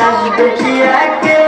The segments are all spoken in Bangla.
আসবে কি একলা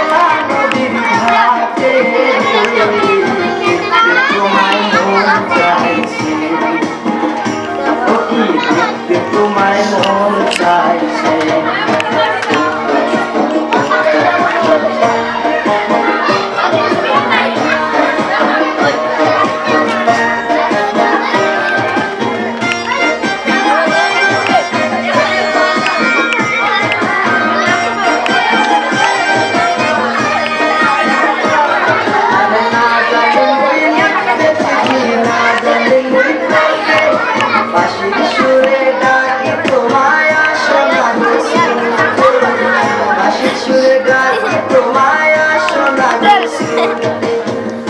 সুরে ডাকি তোমায় আসো না গো শুনতে।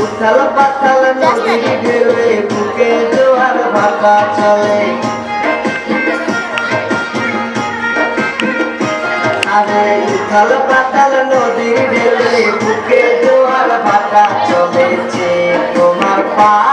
উথাল পাথাল নদীর ঢেউয়ে বুকে জোয়ার ভাটা চলে আরে উথাল পাতাল নদীর ঢেউয়ে বুকে জোয়ার ভাটা চলেছে তোমার পানে